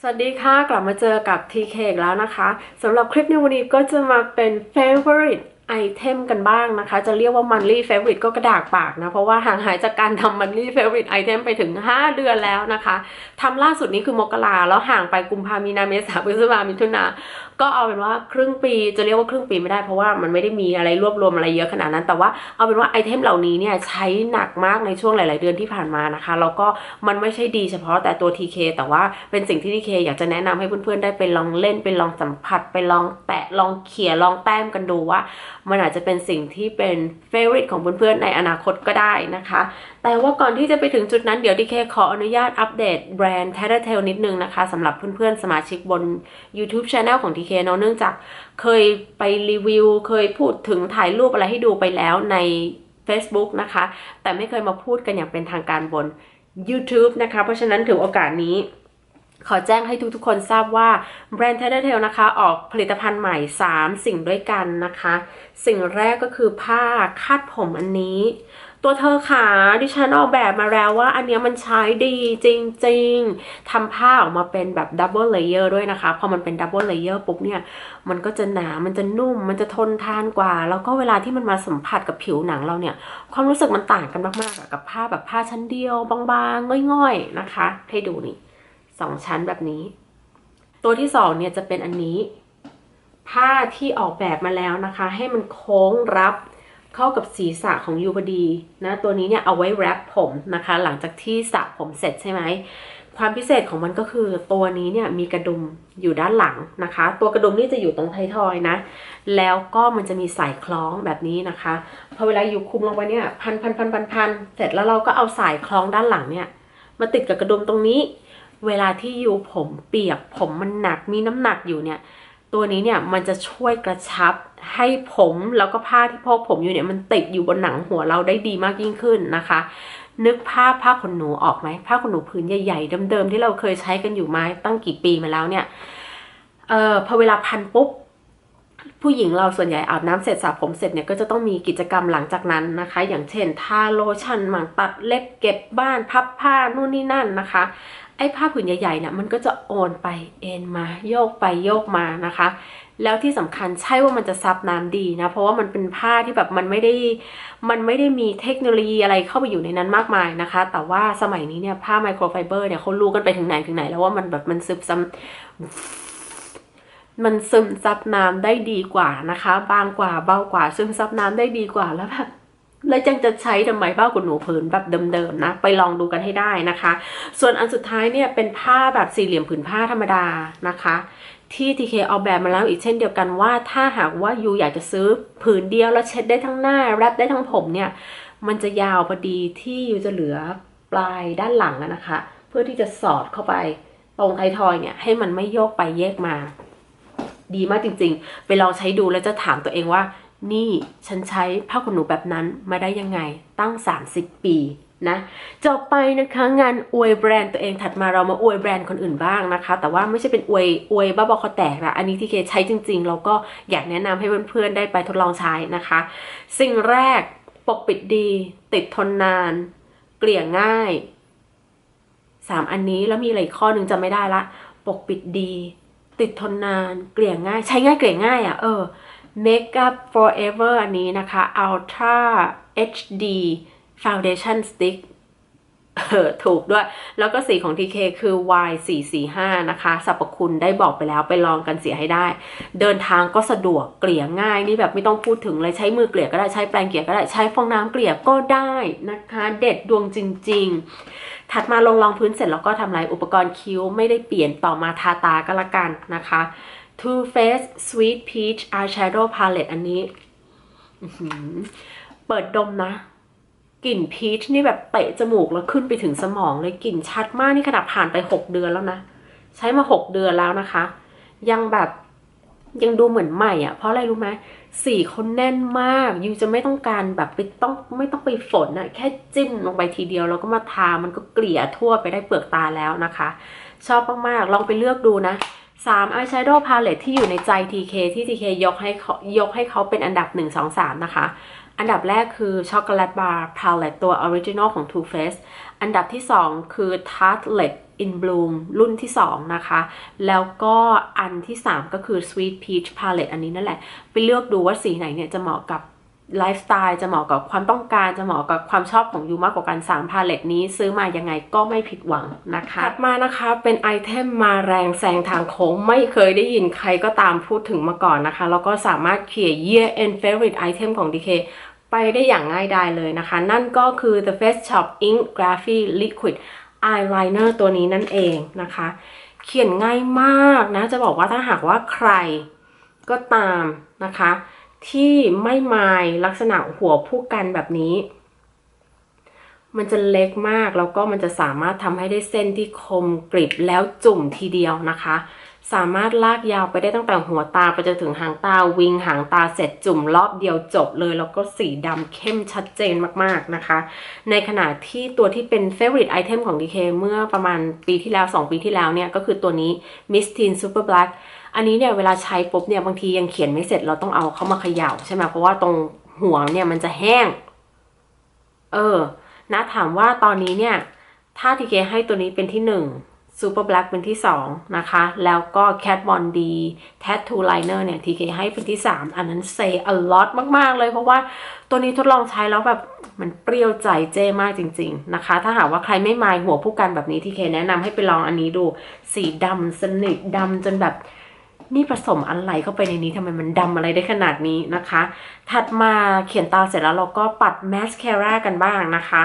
สวัสดีค่ะ กลับมาเจอกับ TK แล้วนะคะสำหรับคลิปในวันนี้ก็จะมาเป็น favorite ไอเทมกันบ้างนะคะ จะเรียกว่า monthly favorite ก็กระดากปากนะ เพราะว่าห่างหายจากการทำ monthly favorite item ไปถึง 5 เดือนแล้วนะคะทำล่าสุดนี้คือมกราแล้วห่างไปกุมภามีนาเมษาพฤษภามิถุนา ก็เอาเป็นว่าครึ่งปีจะเรียกว่าครึ่งปีไม่ได้เพราะว่ามันไม่ได้มีอะไรรวบรวมอะไรเยอะขนาดนั้น แต่ว่าเอาเป็นว่าไอเทมเหล่านี้เนี่ยใช้หนักมากในช่วงหลาย ๆ เดือนที่ผ่านมานะคะแล้วก็มันไม่ใช่ดีเฉพาะแต่ตัว TK แต่ว่าเป็นสิ่งที่ TK อยากจะแนะนำให้เพื่อน ๆ ได้ไปลองเล่นไปลองสัมผัสไปลองแตะลองเขี่ยลองแต้มกันดูว่า มันอาจจะเป็นสิ่งที่เป็นเฟเวอร์ของเพื่อน ๆ ในอนาคตก็ได้นะคะ แต่ว่าก่อนที่จะไปถึงจุดนั้นเดี๋ยว TK ขออนุญาตอัปเดตแบรนด์ t a t t e r t a l นิดนึงนะคะสำหรับเพื่อน ๆ สมาชิกบน YouTube Channel ของ TK เนาะเนื่องจากเคยไปรีวิว เคยพูดถึงถ่ายรูปอะไรให้ดูไปแล้วใน Facebook นะคะ แต่ไม่เคยมาพูดกันอย่างเป็นทางการบน YouTube นะคะ เพราะฉะนั้นถือโอกาสนี้ขอแจ้งให้ทุกๆคนทราบว่าแบรนด์ t a t t e r t a l นะคะ ออกผลิตภัณฑ์ใหม่ 3 สิ่งด้วยกันนะคะ สิ่งแรกก็คือผ้าคาดผมอันนี้ ตัวเธอขาดิฉันออกแบบมาแล้วว่า อันนี้มันใช้ดีจริง ๆทำผ้าออกมาเป็นแบบดับเบิลเลเยอร์ด้วยนะคะ พอมันเป็นดับเบิลเลเยอร์ปุ๊บเนี่ย มันก็จะหนา มันจะนุ่ม มันจะทนทานกว่า แล้วก็เวลาที่มันมาสัมผัสกับผิวหนังเราเนี่ย ความรู้สึกมันต่างกันมากๆกับผ้าแบบผ้าชั้นเดียวบางๆง่อยๆนะคะ ให้ดูนี่สองชั้นแบบนี้ ตัวที่สองเนี่ยจะเป็นอันนี้ ผ้าที่ออกแบบมาแล้วนะคะ ให้มันโค้งรับ เข้ากับศีรษะของยูพอดีนะตัวนี้เนี่ยเอาไว้แรปผมนะคะ หลังจากที่สระผมเสร็จใช่ไหมความพิเศษของมันก็คือตัวนี้เนี่ยมีกระดุมอยู่ด้านหลังนะคะ ตัวกระดุมนี่จะอยู่ตรงไททอยนะ แล้วก็มันจะมีสายคล้องแบบนี้นะคะพอเวลาอยู่คุมลงไปเนี่ยพันพันพันพันพันเสร็จแล้วเราก็เอาสายคล้องด้านหลังเนี่ยมาติดกับกระดุมตรงนี้ เวลาที่ยูผมเปียกผมมันหนักมีน้ำหนักอยู่เนี่ย ตัวนี้เนี่ยมันจะช่วยกระชับให้ผมแล้วก็ผ้าที่พกผมอยู่เนี่ยมันติดอยู่บนหนังหัวเราได้ดีมากยิ่งขึ้นนะคะ นึกภาพผ้าขนหนูออกไหมผ้าขนหนูพื้นใหญ่ๆเดิมๆที่เราเคยใช้กันอยู่มาตั้งกี่ปีมาแล้วเนี่ยเอ่อพอเวลาพันปุ๊บผู้หญิงเราส่วนใหญ่อาบน้ำเสร็จสระผมเสร็จเนี่ยก็จะต้องมีกิจกรรมหลังจากนั้นนะคะ อย่างเช่นทาโลชั่นหมั่งตัดเล็บเก็บบ้านพับผ้านู่นนี่นั่นนะคะ ไอ้ผ้าผืนใหญ่ๆเนี่ยมันก็จะโอนไปเอ็นมาโยกไปโยกมานะคะ แล้วที่สำคัญใช่ว่ามันจะซับน้ำดีนะ เพราะว่ามันเป็นผ้าที่แบบมันไม่ได้มันไม่ได้มีเทคโนโลยีอะไรเข้าไปอยู่ในนั้นมากมายนะคะ แต่ว่าสมัยนี้เนี่ยผ้าไมโครไฟเบอร์เนี่ยเขารู้กันไปถึงไหนถึงไหน แล้วว่ามันแบบมันซึมซับมันซึมซับน้ำได้ดีกว่านะคะ บางกว่าเบากว่าซึมซับน้ำได้ดีกว่าแล้วแบบ แล้วจังจะใช้ทำไมเบ้ากับหนูผืนแบบเดิมๆนะ ไปลองดูกันให้ได้นะคะ ส่วนอันสุดท้ายเนี่ยเป็นผ้าแบบสี่เหลี่ยมผืนผ้าธรรมดานะคะ ที่ TK ออกแบบมาแล้วอีกเช่นเดียวกันว่า ถ้าหากว่ายูอยากจะซื้อผืนเดียวแล้วเช็ดได้ทั้งหน้าแรปได้ทั้งผมเนี่ย มันจะยาวพอดีที่ยูจะเหลือปลายด้านหลังนะคะ เพื่อที่จะสอดเข้าไปตรงไททอยเนี่ยให้มันไม่โยกไปแยกมา ดีมากจริง ๆ ไปลองใช้ดูแล้วจะถามตัวเองว่า นี่ฉันใช้ผ้าขนหนูแบบนั้นมาได้ยังไงตั้ง 30 ปีนะจบไปนะคะงานอวยแบรนด์ตัวเองถัดมาเรามาอวยแบรนด์คนอื่นบ้างนะคะ แต่ว่าไม่ใช่เป็นอวยอวยบ้าบอคอแตกนะอันนี้ที่เคใช้จริงๆ เราก็อยากแนะนำให้เพื่อนๆได้ไปทดลองใช้นะคะ สิ่งแรกปกปิดดี ติดทนนาน เกลี่ยง่ายสามอันนี้แล้วมีอะไรข้อหนึ่งจะไม่ได้ละ ปกปิดดี ติดทนนาน เกลี่ยง่าย ใช้ง่ายเกลี่ยง่ายอะ่ะเออ Makeup Forever อันนี้นะคะ Ultra HD Foundation Stick เออถูกด้วย แล้วก็สีของ TK คือ Y445 นะคะ สรรพคุณได้บอกไปแล้วไปลองกันเสียให้ได้ เดินทางก็สะดวกเกลี่ยง่ายนี่แบบไม่ต้องพูดถึงเลยใช้มือเกลี่ยก็ได้ใช้แปรงเกลี่ยก็ได้ใช้ฟองน้ำเกลี่ยก็ได้นะคะ เด็ดดวงจริง ๆ ถัดมาลงรองพื้นเสร็จแล้วก็ทำลายอุปกรณ์คิ้วไม่ได้เปลี่ยนต่อมาทาตาก็แล้วกันนะคะ Too Faced Sweet Peach Eyeshadow Palette อันนี้ เปิดดมนะ กลิ่นพีชนี่แบบเตะจมูกแล้วขึ้นไปถึงสมองเลยกลิ่นชัดมากนี่ขนาดผ่านไปหกเดือนแล้วนะ ใช้มาหกเดือนแล้วนะคะ ยังแบบยังดูเหมือนใหม่อะ่ะ เพราะอะไรรู้ไหมสีเขาแน่นมากยูจะไม่ต้องการแบบไปต้องไม่ต้องไปฝนอะ่ะ แค่จิ้มลงไปทีเดียว แล้วก็มาทามันก็เกลี่ยทั่วไปได้เปลือกตาแล้วนะคะ ชอบมากๆ ลองไปเลือกดูนะ สาม eyeshadow palette ที่อยู่ในใจ TK ที่ TK ยกให้ยกให้เขาเป็นอันดับ 1 2 3 นะคะ อันดับแรกคือช็อกโกแลตบาร์พาเลตตัวออริจินอลของ Too Faced อันดับที่ 2 คือ Tartlet in Bloom รุ่นที่ 2 นะคะ แล้วก็อันที่ 3 ก็คือ Sweet Peach Palette อันนี้นั่นแหละ ไปเลือกดูว่าสีไหนเนี่ยจะเหมาะกับ ไลฟ์สไตล์จะเหมาะกับความต้องการจะเหมาะกับความชอบของยูมากกว่ากัน3พาเลตนี้ ซื้อมายังไงก็ไม่ผิดหวังนะคะถัดมานะคะเป็นไอเทมมาแรงแซงทางโค้งไม่เคยได้ยินใครก็ตามพูดถึงมาก่อนนะคะ แล้วก็สามารถเขียน year end favorite item ของ DK ไปได้อย่างง่ายดายเลยนะคะ นั่นก็คือ The Face Shop Ink Graphite Liquid Eyeliner ตัวนี้นั่นเองนะคะ เขียนง่ายมากนะ จะบอกว่าถ้าหากว่าใครก็ตามนะคะ ที่ไม่มายลักษณะหัวผู้กันแบบนี้ มันจะเล็กมากแล้วก็มันจะสามารถทำให้ได้เส้นที่คมกริบแล้วจุ่มทีเดียวนะคะ สามารถลากยาวไปได้ตั้งแต่หัวตาไปจนถึงหางตาวิงหางตาเสร็จจุ่มรอบเดียวจบเลย แล้วก็สีดำเข้มชัดเจนมากๆนะคะ ในขณะที่ตัวที่เป็น favorite item ของ DK เมื่อประมาณปีที่แล้ว 2 ปีที่แล้วเนี่ยก็คือตัวนี้ Miss Teen Super Black อันนี้เนี่ยเวลาใช้ปุ๊บเนี่ยบางทียังเขียนไม่เสร็จเราต้องเอาเข้ามาเขย่าใช่ไหมเพราะว่าตรงหัวเนี่ยมันจะแห้ง เออ นะถามว่าตอนนี้เนี่ย ถ้าทีเคให้ตัวนี้เป็นที่หนึ่งซูเปอร์แบล็กเป็นที่สองนะคะ แล้วก็แคทบอลดีแทททูไลเนอร์เนี่ยทีเคให้เป็นที่สามอันนั้นเซอลอตมาก ๆ เลย เพราะว่าตัวนี้ทดลองใช้แล้วแบบมันเปรี้ยวใจเจ้มากจริง ๆ นะคะ ถ้าหากว่าใครไม่มายหัวผู้กันแบบนี้ทีเคแนะนำให้ไปลองอันนี้ดู สีดำสนิทดำจนแบบ นี่ผสมอะไรเข้าไปในนี้ทำไมมันดำอะไรได้ขนาดนี้นะคะ ถัดมาเขียนตาเสร็จแล้วเราก็ปัดแมสคาร่ากันบ้างนะคะ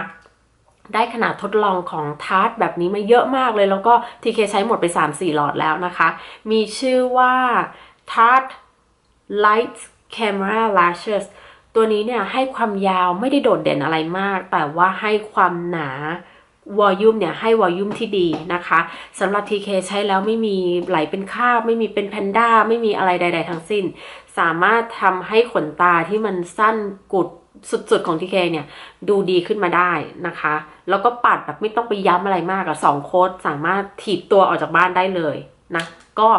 ได้ขนาดทดลองของทาร์ตแบบนี้มาเยอะมากเลย แล้วก็ทีเคใช้หมดไป 3-4 หลอดแล้วนะคะ มีชื่อว่าทาร์ต Light Camera Lashes ตัวนี้เนี่ยให้ความยาวไม่ได้โดดเด่นอะไรมาก แต่ว่าให้ความหนา วอลลุ่มเนี่ยให้วอลลุ่มที่ดีนะคะสำหรับ TK ใช้แล้วไม่มีไหลเป็นคาบ ไม่มีเป็นแพนด้า ไม่มีอะไรใด ๆ ทั้งสิ้น สามารถทำให้ขนตาที่มันสั้นกุดสุดๆของ TK เนี่ย ดูดีขึ้นมาได้นะคะ แล้วก็ปัดแบบไม่ต้องไปย้ำอะไรมากอะสองโค้ดสามารถถีบตัวออกจากบ้านได้เลยนะก็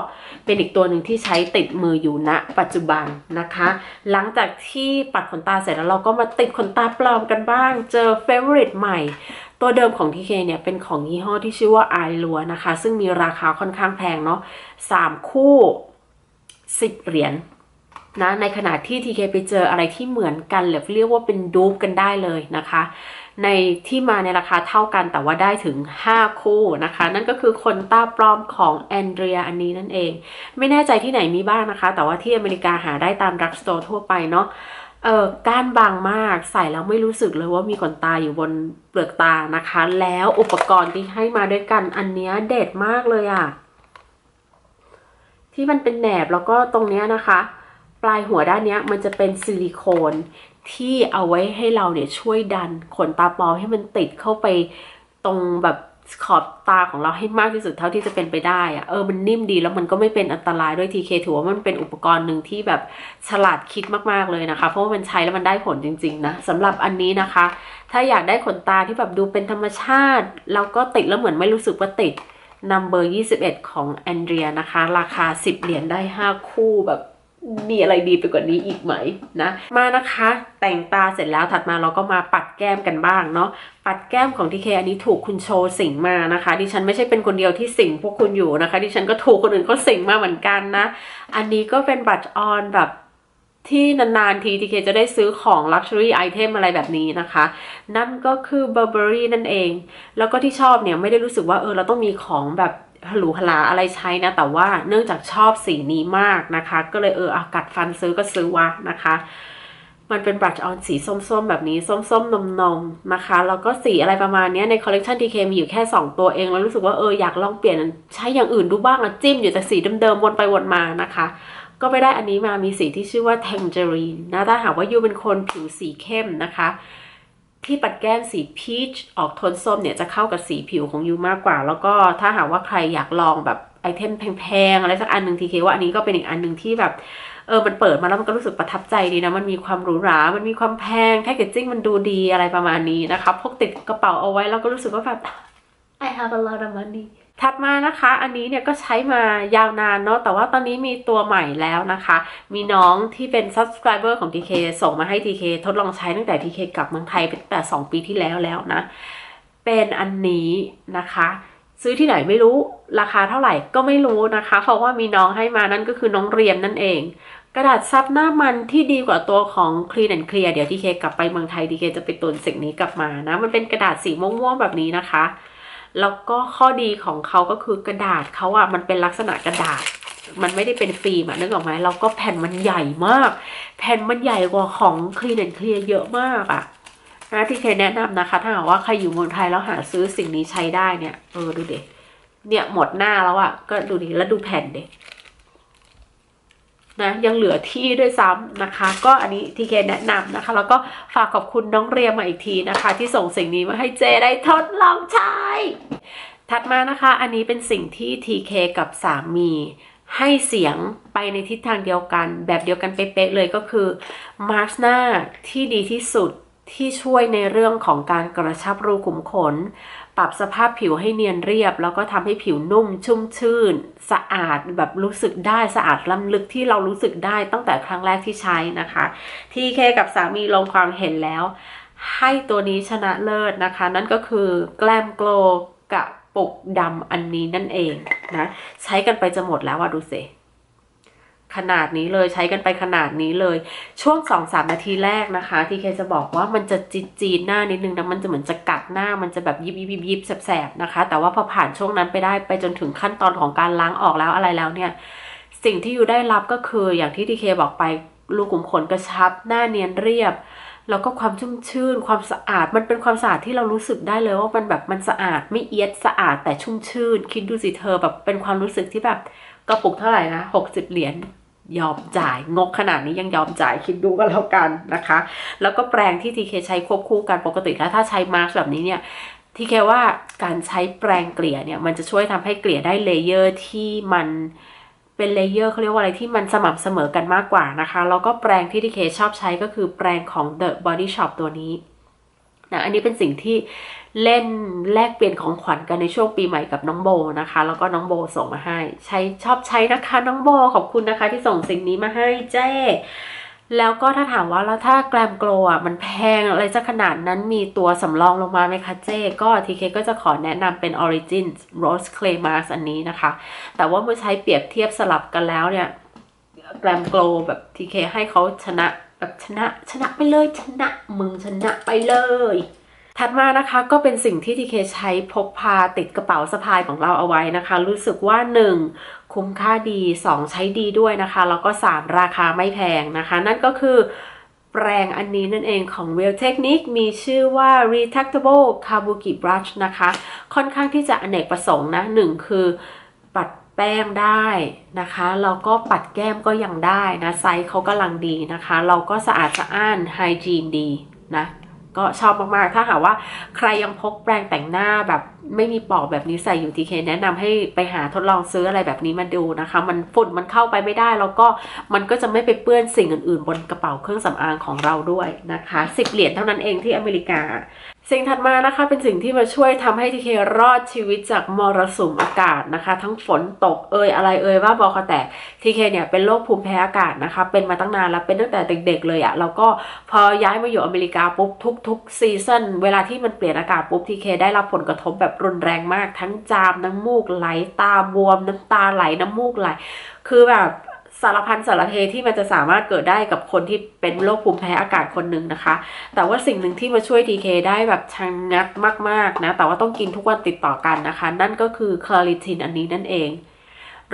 เป็นอีกตัวหนึ่งที่ใช้ติดมืออยู่ณนะปัจจุบันนะคะ หลังจากที่ปัดขนตาเสร็จแล้วเราก็มาติดขนตาปลอมกันบ้าง เจอเฟเวอริตใหม่ ตัวเดิมของ TK เนี่ยเป็นของยี่ห้อที่ชื่อว่าไอลัวนะคะ ซึ่งมีราคาค่อนข้างแพงเนาะสามคู่สิบเหรียญนะในขณะที่ TK ไปเจออะไรที่เหมือนกันหรือเรียกว่าเป็นดูปกันได้เลยนะคะ ในที่มาในราคาเท่ากันแต่ว่าได้ถึง 5 คู่นะคะ นั่นก็คือคนตาปลอมของแอนเดรียอันนี้นั่นเอง ไม่แน่ใจที่ไหนมีบ้างนะคะ แต่ว่าที่อเมริกาหาได้ตามรักสโตร์ทั่วไปเนาะ เออก้านบางมากใส่แล้วไม่รู้สึกเลยว่ามีขนตาอยู่บนเปลือกตานะคะ แล้วอุปกรณ์ที่ให้มาด้วยกันอันนี้เด็ดมากเลยอะ่ะ ที่มันเป็นแหนบแล้วก็ตรงนี้นะคะ ปลายหัวด้านนี้มันจะเป็นซิลิโคนที่เอาไว้ให้เราเนี่ยช่วยดันขนตาปลอมให้มันติดเข้าไปตรงแบบ ขอบตาของเราให้มากที่สุดเท่าที่จะเป็นไปได้อะเออมันนิ่มดีแล้วมันก็ไม่เป็นอันตรายด้วยทีเคถือว่ามันเป็นอุปกรณ์หนึ่งที่แบบฉลาดคิดมากๆเลยนะคะ เพราะว่ามันใช้แล้วมันได้ผลจริงๆนะสำหรับอันนี้นะคะ ถ้าอยากได้ขนตาที่แบบดูเป็นธรรมชาติ แล้วก็ติดแล้วเหมือนไม่รู้สึกว่าติดนัมเบอร์21 ของแอนเดรียนะคะ ราคา 10 เหรียญได้ 5 คู่แบบ มีอะไรดีไปกว่านี้อีกไหมนะ มานะคะ แต่งตาเสร็จแล้วถัดมาเราก็มาปัดแก้มกันบ้างเนาะปัดแก้มของทีเคอันนี้ถูกคุณโชว์สิงมานะคะ ดิฉันไม่ใช่เป็นคนเดียวที่สิงพวกคุณอยู่นะคะ ดิฉันก็ถูกคนอื่นเขาสิงมาเหมือนกันนะ อันนี้ก็เป็นบัตรออนแบบที่นานๆทีทีเคจะได้ซื้อของ Luxury Item อะไรแบบนี้นะคะ นั่นก็คือ Burberry นั่นเอง แล้วก็ที่ชอบเนี่ยไม่ได้รู้สึกว่าเออเราต้องมีของแบบ หรูหราอะไรใช้นะ แต่ว่าเนื่องจากชอบสีนี้มากนะคะ ก็เลยเอออากัดฟันซื้อก็ซื้อวะนะคะ มันเป็นบรัชออนสีส้มๆ แบบนี้ ส้มๆ นมๆนะคะ แล้วก็สีอะไรประมาณนี้ในคอลเลกชันทีเคมีอยู่แค่ 2 ตัวเอง แล้วรู้สึกว่าเอออยากลองเปลี่ยนใช้อย่างอื่นดูบ้างอะจิ้มอยู่แต่สีเดิมๆ วนไปวนมานะคะ ก็ไปได้อันนี้มามีสีที่ชื่อว่า Tangerine นะถ้าหากว่ายูเป็นคนผิวสีเข้มนะคะ ที่ปัดแก้มสีพีชออกโทนส้มเนี่ยจะเข้ากับสีผิวของยูมากกว่า แล้วก็ถ้าหากว่าใครอยากลองแบบไอเทมแพงๆอะไรสักอันหนึ่งทีเคว่าอันนี้ก็เป็นอีกอันหนึ่งที่แบบเออ มันเปิดมาแล้วมันก็รู้สึกประทับใจดีนะ มันมีความหรูหรา มันมีความแพง แพคเกจจิ้งมันดูดีอะไรประมาณนี้นะคะ พกติดกระเป๋าเอาไว้แล้วก็รู้สึกว่าแบบ I have a lot of money ถัดมานะคะ อันนี้เนี่ยก็ใช้มายาวนานเนาะ แต่ว่าตอนนี้มีตัวใหม่แล้วนะคะ มีน้องที่เป็น subscriber ของ TK ส่งมาให้ TK ทดลองใช้ตั้งแต่ TK กลับเมืองไทยเป็นแต่ 2 ปีที่แล้วแล้วนะ เป็นอันนี้นะคะ ซื้อที่ไหนไม่รู้ ราคาเท่าไหร่ก็ไม่รู้นะคะ เพราะว่ามีน้องให้มานั่นก็คือน้องเรียมนั่นเอง กระดาษซับหน้ามันที่ดีกว่าตัวของ Clean and Clear เดี๋ยวทีเคกลับไปเมืองไทยทีเคจะไปตุนสิ่งนี้กลับมานะ มันเป็นกระดาษสีม่วงๆแบบนี้นะคะ แล้วก็ข้อดีของเขาก็คือกระดาษเขาอะมันเป็นลักษณะกระดาษ มันไม่ได้เป็นฟิล์มอะนึกออกไหมแล้วก็แผ่นมันใหญ่มาก แผ่นมันใหญ่กว่าของคลีนแอนเคลียเยอะมากอะนะที่เคยแนะนำนะคะ ถ้าหากว่าใครอยู่เมืองไทยแล้วหาซื้อสิ่งนี้ใช้ได้เนี่ย เออดูเด็เนี่ยหมดหน้าแล้วอะก็ดูดิแล้วดูแผ่นเด็ นะยังเหลือที่ด้วยซ้ำนะคะ ก็อันนี้ทีเคแนะนำนะคะ แล้วก็ฝากขอบคุณน้องเรียมมาอีกทีนะคะ ที่ส่งสิ่งนี้มาให้เจได้ทดลองใช้ถัดมานะคะ อันนี้เป็นสิ่งที่ทีเคกับสามีให้เสียงไปในทิศทางเดียวกัน แบบเดียวกันเป๊ะๆเลยก็คือมาร์ชหน้าที่ดีที่สุด ที่ช่วยในเรื่องของการกระชับรูขุมขน ปรับสภาพผิวให้เนียนเรียบ แล้วก็ทำให้ผิวนุ่มชุ่มชื่น สะอาดแบบรู้สึกได้สะอาดล้ำลึกที่เรารู้สึกได้ตั้งแต่ครั้งแรกที่ใช้นะคะ ที่เคกับสามีลงความเห็นแล้ว ให้ตัวนี้ชนะเลิศนะคะ นั่นก็คือแกลมโกลกับปุกดำอันนี้นั่นเองนะ ใช้กันไปจะหมดแล้วอะดูสิ ขนาดนี้เลยใช้กันไปขนาดนี้เลย ช่วง2อสนาทีแรกนะคะ ที่เคจะบอกว่ามันจะจีจีนหน้านิดนึงนะมันจะเหมือนจะกัดหน้ามันจะแบบยิบยิบยิบยิบแสบๆนะคะ แต่ว่าพอผ่านช่วงนั้นไปได้ไปจนถึงขั้นตอนของการล้างออกแล้วอะไรแล้วเนี่ย สิ่งที่อยู่ได้รับก็คืออย่างที่ทีเคบอกไปรูขุมขนกระชับ หน้าเนียนเรียบ แล้วก็ความชุ่มชื่น ความสะอาดมันเป็นความสะอาดที่เรารู้สึกได้เลยว่ามันแบบมันสะอาดไม่เอียดสะอาดแต่ชุ่มชื่น คิดดูสิเธอแบบเป็นความรู้สึกที่แบบกระปุกเท่าไหร่นะหกสิบเหรียญ ยอมจ่ายงกขนาดนี้ยังยอมจ่ายคิดดูก็แล้วกันนะคะ แล้วก็แปรงที่ทีเคใช้ควบคู่กันปกติแล้วถ้าใช้มาร์กแบบนี้เนี่ยทีเคว่าการใช้แปรงเกลี่ยเนี่ยมันจะช่วยทำให้เกลี่ยได้เลเยอร์ที่มันเป็นเลเยอร์เขาเรียกว่าอะไรที่มันสม่ำเสมอกันมากกว่านะคะ แล้วก็แปรงที่ทีเคชอบใช้ก็คือแปรงของ The Body Shop ตัวนี้ นะอันนี้เป็นสิ่งที่เล่นแลกเปลี่ยนของขวัญกันในช่วงปีใหม่กับน้องโบนะคะ แล้วก็น้องโบส่งมาให้ ใช้ชอบใช้นะคะน้องโบขอบคุณนะคะที่ส่งสิ่งนี้มาให้เจ้แล้วก็ถ้าถามว่าแล้วถ้าแกรมโกลอะมันแพงอะไรจะขนาดนั้นมีตัวสำรองลงมาไหมคะเจ้ก็ทีเคก็จะขอแนะนำเป็น Origin Rose Clay Mask อันนี้นะคะ แต่ว่าเมื่อใช้เปรียบเทียบสลับกันแล้วเนี่ย แกรมโกลแบบทีเคให้เขาชนะ แบบชนะชนะไปเลยชนะมึงชนะไปเลย ถัดมานะคะก็เป็นสิ่งที่ทีเคใช้พกพาติดกระเป๋าสะพายของเราเอาไว้นะคะ รู้สึกว่า 1. คุ้มค่าดี 2. ใช้ดีด้วยนะคะ แล้วก็ 3. ราคาไม่แพงนะคะ นั่นก็คือแปรงอันนี้นั่นเองของ Real Technique มีชื่อว่า Retractable Kabuki Brush นะคะ ค่อนข้างที่จะอเนกประสงค์นะ1คือ แป้งได้นะคะแล้วก็ปัดแก้มก็ยังได้นะไซส์เขากำลังดีนะคะ เราก็สะอาดสะอ้านไฮจีนดีนะก็ชอบมากๆ ถ้าหากว่าใครยังพกแปรงแต่งหน้าแบบไม่มีปอกแบบนี้ใส่อยู่ทีเคแนะนำให้ไปหาทดลองซื้ออะไรแบบนี้มาดูนะคะ มันฝุ่นมันเข้าไปไม่ได้ แล้วก็มันก็จะไม่ไปเปื้อนสิ่งอื่นๆ บนกระเป๋าเครื่องสำอางของเราด้วยนะคะสิบเหรียญเท่านั้นเองที่อเมริกา สิ่งถัดมานะคะเป็นสิ่งที่มาช่วยทำให้ทีเครอดชีวิตจากมรสุมอากาศนะคะ ทั้งฝนตกเอยอะไรเอยว่าบอคอแตกทีเคเนี่ยเป็นโรคภูมิแพ้อากาศนะคะ เป็นมาตั้งนานแล้วเป็นตั้งแต่เด็ก ๆ เลยอะ่ะแล้วก็พอย้ายมาอยู่อเมริกาปุ๊บทุกๆซีซันเวลาที่มันเปลี่ยนอากาศปุ๊บทีเคได้รับผลกระทบแบบรุนแรงมาก ทั้งจามน้ำมูกไหลตาบวมน้ำตาไหลน้ำมูกไหล คือแบบ สารพันสารเพที่มันจะสามารถเกิดได้กับคนที่เป็นโรคภูมิแพ้อากาศคนหนึ่งนะคะ แต่ว่าสิ่งหนึ่งที่มาช่วย TK ได้แบบชังงัดมากๆนะ แต่ว่าต้องกินทุกวันติดต่อกันนะคะ นั่นก็คือคลาริทินอันนี้นั่นเอง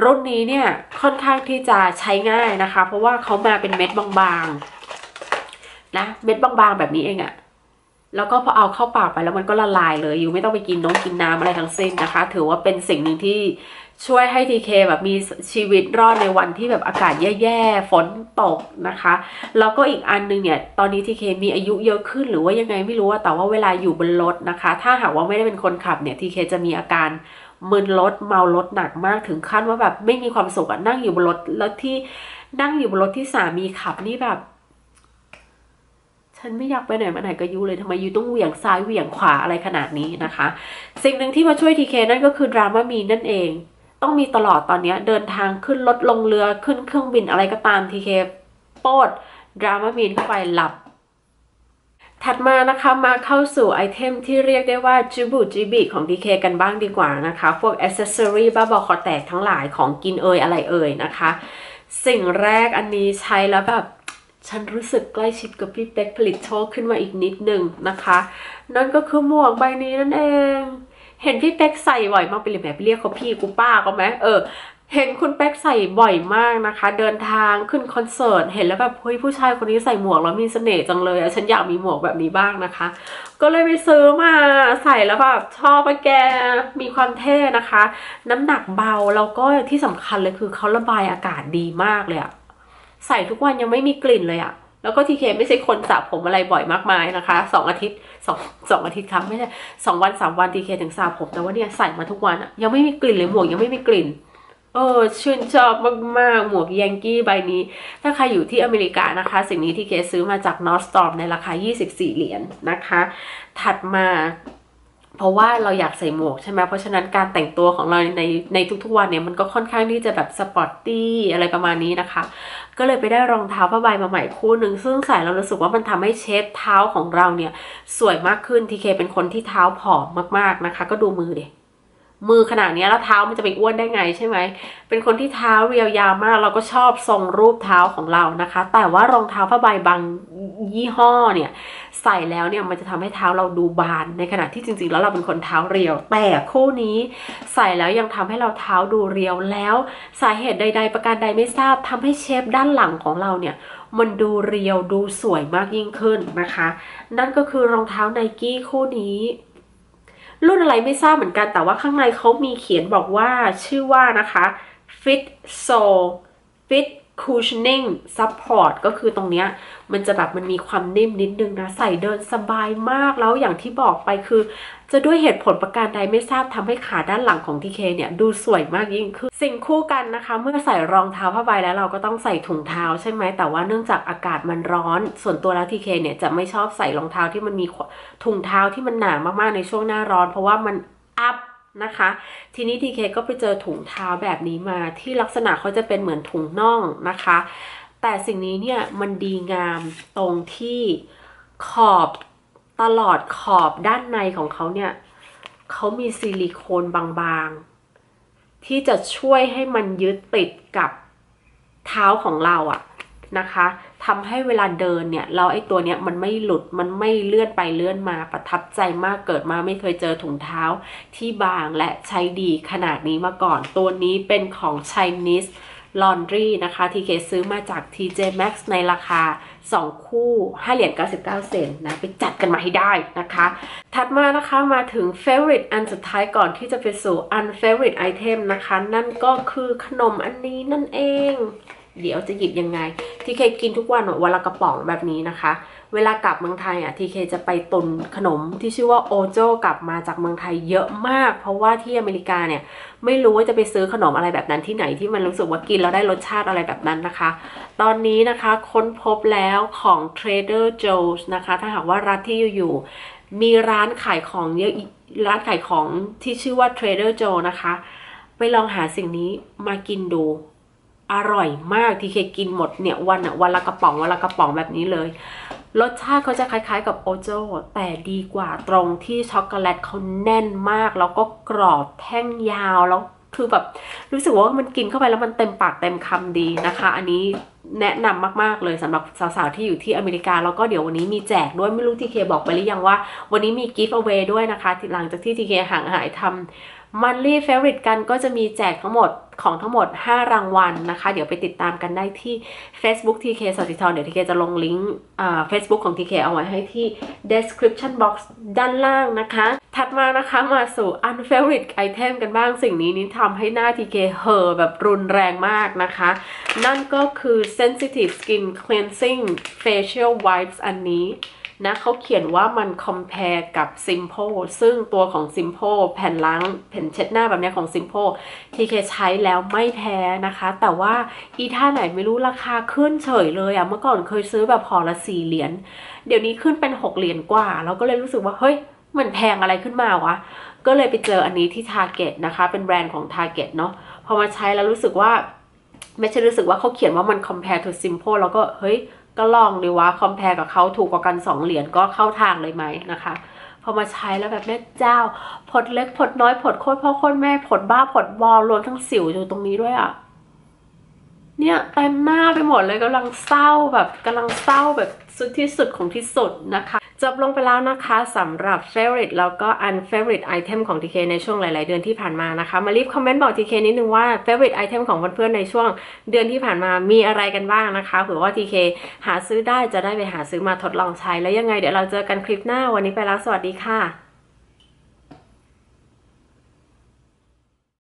รุ่นนี้เนี่ยค่อนข้างที่จะใช้ง่ายนะคะ เพราะว่าเขามาเป็นเม็ดบางๆนะเม็ดบางๆแบบนี้เองอะแล้วก็พอเอาเข้าปากไปแล้วมันก็ละลายเลยอยู่ไม่ต้องไปกินน้องกินน้ำอะไรทั้งสิ้นนะคะ ถือว่าเป็นสิ่งหนึ่งที่ ช่วยให้ทีเคแบบมีชีวิตรอดในวันที่แบบอากาศแย่ๆ ฝนตกนะคะ แล้วก็อีกอันนึงเนี่ย ตอนนี้ทีเคมีอายุเยอะขึ้นหรือว่ายังไงไม่รู้ว่าแต่ว่าเวลาอยู่บนรถนะคะ ถ้าหากว่าไม่ได้เป็นคนขับเนี่ยทีเคจะมีอาการมึนรถเมารถหนักมากถึงขั้นว่าแบบไม่มีความสุขอะนั่งอยู่บนรถแล้วที่นั่งอยู่บนรถที่สามีขับนี่แบบ ฉันไม่อยากไปไหนมาไหนกับยูเลยทำไมยูต้องเหวี่ยงซ้ายเหวี่ยงขวาอะไรขนาดนี้นะคะ สิ่งหนึ่งที่มาช่วยทีเคนั่นก็คือดราม่ามีนั่นเอง ต้องมีตลอดตอนนี้เดินทางขึ้นรถลงเรือขึ้นเครื่องบินอะไรก็ตามทีเคโปดดราม่ามีนเข้าไปหลับ ถัดมานะคะมาเข้าสู่ไอเทมที่เรียกได้ว่าจิบูจิบิของ DK กันบ้างดีกว่านะคะ พวกอ c เซสซอรีบ้าบอคอแตกทั้งหลายของกินเอ่ยอะไรเอ่ยนะคะ สิ่งแรกอันนี้ใช้แล้วแบบฉันรู้สึกใกล้ชิดกับพี่เป็กผลิตโชคขึ้นมาอีกนิดหนึ่งนะคะ นั่นก็คือหมวกใบนี้นั่นเอง เห็นพี่เป็กใส่บ่อยมากไปเลยแบบเรียกเขาพี่กูป้าก็ไหมเออเห็นคุณเป็กใส่บ่อยมากนะคะ เดินทางขึ้นคอนเสิร์ตเห็นแล้วแบบเฮ้ยผู้ชายคนนี้ใส่หมวกแล้วมีเสน่ห์จังเลยอะฉันอยากมีหมวกแบบนี้บ้างนะคะ ก็เลยไปซื้อมาใส่แล้วแบบชอบไปแกมีความเท่นะคะ น้ำหนักเบาแล้วก็ที่สำคัญเลยคือเขาระบายอากาศดีมากเลยอะใส่ทุกวันยังไม่มีกลิ่นเลยอะ แล้วก็ทีเคไม่ใช่คนสระผมอะไรบ่อยมากมายนะคะสองอาทิตย์สองสองอาทิตย์ครั้งไม่ใช่สองวันสามวันทีเคถึงสระผม แต่ว่าเนี่ยใส่มาทุกวันอะยังไม่มีกลิ่นเลยหมวกยังไม่มีกลิ่นเออชื่นชอบมาก ๆ หมวกยังกี้ใบนี้ ถ้าใครอยู่ที่อเมริกานะคะ สิ่งนี้ที่เคซื้อมาจากนอสตอมในราคา 24 เหรียญนนะคะ ถัดมา เพราะว่าเราอยากใส่หมวกใช่ไหมเพราะฉะนั้นการแต่งตัวของเราในในทุกๆวันเนี่ยมันก็ค่อนข้างที่จะแบบสปอร์ตตี้อะไรประมาณนี้นะคะ ก็เลยไปได้รองเท้าผ้าใบมาใหม่คู่หนึ่งซึ่งใส่แล้วรู้สึกว่ามันทำให้เชฟเท้าของเราเนี่ยสวยมากขึ้นทีเคเป็นคนที่เท้าผอมมากๆนะคะ ก็ดูมือเด็ มือขนาดนี้แล้วเท้ามันจะไปอ้วนได้ไงใช่ไหม เป็นคนที่เท้าเรียวยาวมาก เราก็ชอบทรงรูปเท้าของเรานะคะ แต่ว่ารองเท้าผ้าใบบางยี่ห้อเนี่ยใส่แล้วเนี่ยมันจะทำให้เท้าเราดูบาน ในขณะที่จริงๆ แล้วเราเป็นคนเท้าเรียว แต่คู่นี้ใส่แล้วยังทำให้เราเท้าดูเรียวแล้ว สาเหตุใด ๆ ประการใดไม่ทราบทำให้เชฟด้านหลังของเราเนี่ยมันดูเรียวดูสวยมากยิ่งขึ้นนะคะ นั่นก็คือรองเท้าไนกี้คู่นี้ รุ่นอะไรไม่ทราบเหมือนกัน แต่ว่าข้างในเขามีเขียนบอกว่าชื่อว่านะคะ Fit Soul Fit Cushioning Support ก็คือตรงเนี้ยมันจะแบบมันมีความนิ่มนิดนึงนะใส่เดินสบายมากแล้วอย่างที่บอกไปคือ จะด้วยเหตุผลประการใดไม่ทราบทำให้ขาด้านหลังของทีเคเนี่ยดูสวยมากยิ่งขึ้นสิ่งคู่กันนะคะ เมื่อใส่รองเท้าผ้าใบแล้วเราก็ต้องใส่ถุงเท้าใช่ไหมแต่ว่าเนื่องจากอากาศมันร้อน ส่วนตัวแล้วทีเคเนี่ยจะไม่ชอบใส่รองเท้าที่มันมีถุงเท้าที่มันหนามากๆในช่วงหน้าร้อน เพราะว่ามันอัพ นะคะ ทีนี้ทีเคก็ไปเจอถุงเท้าแบบนี้มาที่ลักษณะเขาจะเป็นเหมือนถุงน่องนะคะ แต่สิ่งนี้เนี่ยมันดีงามตรงที่ขอบตลอดขอบด้านในของเขาเนี่ยเขามีซิลิโคนบางๆ ที่จะช่วยให้มันยึดติดกับเท้าของเราอะ นะคะทำให้เวลาเดินเนี่ยเราไอ้ตัวเนี้ยมันไม่หลุดมันไม่เลื่อนไปเลื่อนมาประทับใจมากเกิดมาไม่เคยเจอถุงเท้าที่บางและใช้ดีขนาดนี้มาก่อน ตัวนี้เป็นของ Chinese Laundry นะคะที่เคซื้อมาจาก TJ Maxx ในราคา 2 คู่ 5 เหรียญ 99 เซนนะ ไปจัดกันมาให้ได้นะคะ ถัดมานะคะมาถึง favorite อันสุดท้ายก่อนที่จะไปสู่ unfavorite item นะคะ นั่นก็คือขนมอันนี้นั่นเอง เดี๋ยวจะหยิบยังไง ทีเคกินทุกวันวันละกระป๋องแบบนี้นะคะ เวลากลับเมืองไทยอะทีเคจะไปตุนขนมที่ชื่อว่าโอโจกลับมาจากเมืองไทยเยอะมาก เพราะว่าที่อเมริกาเนี่ยไม่รู้ว่าจะไปซื้อขนมอะไรแบบนั้นที่ไหนที่มันรู้สึกว่ากินแล้วได้รสชาติอะไรแบบนั้นนะคะ ตอนนี้นะคะค้นพบแล้วของ Trader Joe's นะคะ ถ้าหากว่ารัฐที่อยู่มีร้านขายของเยอะร้านขายของที่ชื่อว่า Trader Joe นะคะ ไปลองหาสิ่งนี้มากินดู อร่อยมากที่เคกินหมดเนี่ยวันอะวันละกระป๋องวันละกระป๋องแบบนี้เลย รสชาติเขาจะคล้ายๆกับโอโจแต่ดีกว่าตรงที่ช็อกโกแลตเขาแน่นมาก แล้วก็กรอบแท่งยาวแล้วคือแบบรู้สึกว่ามันกินเข้าไปแล้วมันเต็มปากเต็มคำดีนะคะ อันนี้แนะนำมากๆเลยสำหรับสาวๆที่อยู่ที่อเมริกา แล้วก็เดี๋ยววันนี้มีแจกด้วยไม่รู้ทีเคบอกไปหรือยังว่า วันนี้มีกิฟต์เอาไว้ด้วยนะคะหลังจากที่ทีเคห่างหายทำมันลี่เฟ v ริตกันก็จะมีแจกทั้งหมดของทั้งหมด 5 รางวัลนะคะ เดี๋ยวไปติดตามกันได้ที่ Facebook TK สติธรเดี๋ยว TK จะลงลิงก์อ่า Facebook ของ TK เอาไว้ให้ที่ description box ด้านล่างนะคะ ถัดมานะคะมาสู่ unfavorite item กันบ้างสิ่งนี้นี่ทำให้หน้า TK เห่อแบบรุนแรงมากนะคะ นั่นก็คือ sensitive skin cleansing facial wipes อันนี้นะเขาเขียนว่ามัน compare กับ Simple ซึ่งตัวของ Simple แผ่นล้างแผ่นเช็ดหน้าแบบเนี้ยของ Simple TK ใช้แล้วไม่แพ้นะคะ แต่ว่าอีท่าไหนไม่รู้ราคาขึ้นเฉยเลยอะเมื่อก่อนเคยซื้อแบบห่อละสี่เหรียญ เดี๋ยวนี้ขึ้นเป็นหกเหรียญกว่า เราก็เลยรู้สึกว่า เฮ้ย มันแพงอะไรขึ้นมาวะ ก็เลยไปเจออันนี้ที่ Target นะคะ เป็นแบรนด์ของ Target เนาะพอมาใช้แล้วรู้สึกว่า ไม่ใช่รู้สึกว่าเขาเขียนว่ามัน compare to simple แล้วก็เฮ้ยก็ลองดีว่า compare กับเขาถูกกว่ากัน 2 เหรียญก็เข้าทางเลยไหมนะคะพอมาใช้แล้วแบบแม่เจ้า ผดเล็กผดน้อยผดโคตรพ่อโคตรแม่ผดบ้าผดบอลรวมทั้งสิวอยู่ตรงนี้ด้วยอะ่ะ เนี่ยเต็มหน้าไปหมดเลยกำลังเศร้าแบบกำลังเศร้าแบบสุดที่สุดของที่สุดนะคะ จบลงไปแล้วนะคะสำหรับ favorite แล้วก็ unfavorite item ของ TK ในช่วงหลาย ๆ เดือนที่ผ่านมานะคะ มารีบคอมเมนต์บอก TK นิดนึงว่า favorite item ของเพื่อน ๆ ในช่วงเดือนที่ผ่านมามีอะไรกันบ้างนะคะเผื่อว่า TK หาซื้อได้จะได้ไปหาซื้อมาทดลองใช้แล้วยังไงเดี๋ยวเราเจอกันคลิปหน้าวันนี้ไปแล้วสวัสดีค่ะ